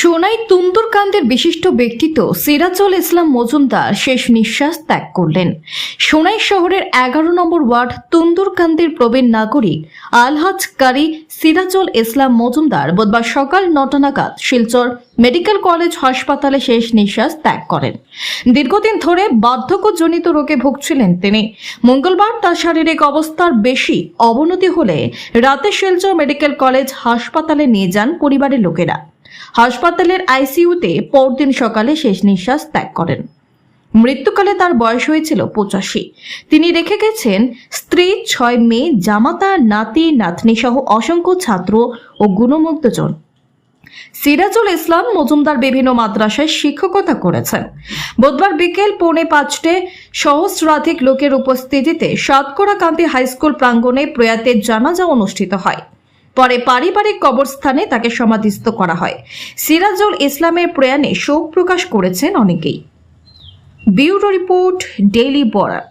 সোনাই তুন্দুরকান্দের বিশিষ্ট ব্যক্তিত্ব সিরাজুল ইসলাম মজুমদার শেষ নিঃশ্বাস ত্যাগ করলেন। সোনাই শহরের এগারো নম্বর ওয়ার্ড তুন্দুরকান্দের প্রবীণ নাগরিক আলহাজ কারি সিরাজুল ইসলাম মজুমদার বুধবার সকাল নটা নাগাদ শিলচর মেডিকেল কলেজ হাসপাতালে শেষ নিঃশ্বাস ত্যাগ করেন। দীর্ঘদিন ধরে বার্ধক্যজনিত রোগে ভুগছিলেন তিনি। মঙ্গলবার তার শারীরিক অবস্থার বেশি অবনতি হলে রাতে শিলচর মেডিকেল কলেজ হাসপাতালে নিয়ে যান পরিবারের লোকেরা। হাসপাতালের আইসিইউতে পরদিন সকালে শেষ নিঃশ্বাস ত্যাগ করেন। মৃত্যুকালে তার বয়স হয়েছিল পঁচাশি। তিনি রেখে গেছেন স্ত্রী, ছয় মেয়ে, জামাতা, নাতি, নাতনি সহ অসংখ্য ছাত্র ও গুণমুগ্ধজন। সিরাজুল ইসলাম মজুমদার বিভিন্ন মাদ্রাসায় শিক্ষকতা করেছেন। বুধবার বিকেল পৌনে পাঁচটে সহস্রাধিক লোকের উপস্থিতিতে সাতকড়া কান্তি হাইস্কুল প্রাঙ্গণে প্রয়াতের জানাজা অনুষ্ঠিত হয়। পরে পারিবারিক কবরস্থানে তাকে সমাধিস্থ করা হয়। সিরাজুল ইসলামের প্রয়াণে শোক প্রকাশ করেছেন অনেকেই। Bureau report, daily Barak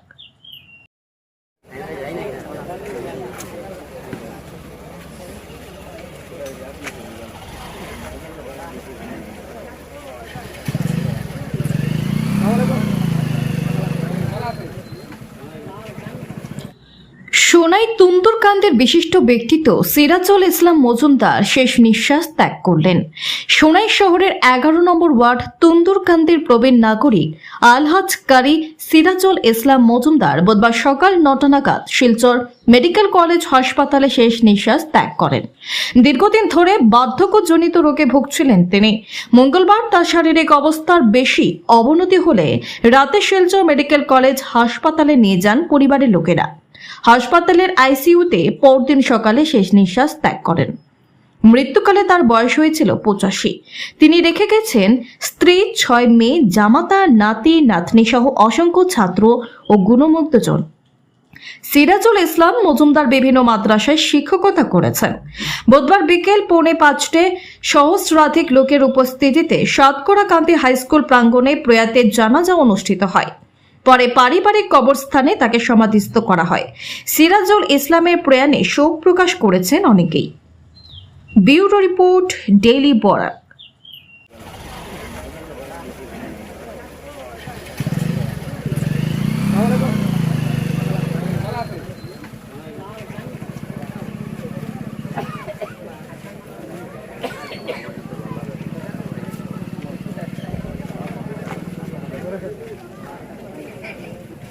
Sonai তুন্দুরকান্দের বিশিষ্ট ব্যক্তিত্ব সিরাজুল ইসলাম মজুমদার শেষ নিঃশ্বাস ত্যাগ করলেন। সোনাই শহরের এগারো নম্বর ওয়ার্ড তুন্দুরকান্দের প্রবীণ নাগরিক আলহাজ কারি সিরাজুল ইসলাম মজুমদার বুধবার সকাল নটা নাগাদ শিলচর মেডিকেল কলেজ হাসপাতালে শেষ নিঃশ্বাস ত্যাগ করেন। দীর্ঘদিন ধরে বার্ধক্যজনিত রোগে ভুগছিলেন তিনি। মঙ্গলবার তার শারীরিক অবস্থার বেশি অবনতি হলে রাতে শিলচর মেডিকেল কলেজ হাসপাতালে নিয়ে যান পরিবারের লোকেরা। হাসপাতালের আইসিইউতে পরদিন সকালে শেষ নিঃশ্বাস ত্যাগ করেন। মৃত্যুকালে তার বয়স হয়েছিল পঁচাশি। তিনি রেখে গেছেন স্ত্রী, ছয় মেয়ে, জামাতা, নাতি, নাতনি সহ অসংখ্য ছাত্র ও গুণমুগ্ধজন। সিরাজুল ইসলাম মজুমদার বিভিন্ন মাদ্রাসায় শিক্ষকতা করেছেন। বুধবার বিকেল পৌনে পাঁচটে সহস্রাধিক লোকের উপস্থিতিতে সাতকড়া কান্তি হাইস্কুল প্রাঙ্গণে প্রয়াতের জানাজা অনুষ্ঠিত হয়। পরে পারিবারিক কবরস্থানে তাকে সমাধিস্থ করা হয়। সিরাজুল ইসলামের প্রয়াণে শোক প্রকাশ করেছেন অনেকেই। Bureau report, daily Barak.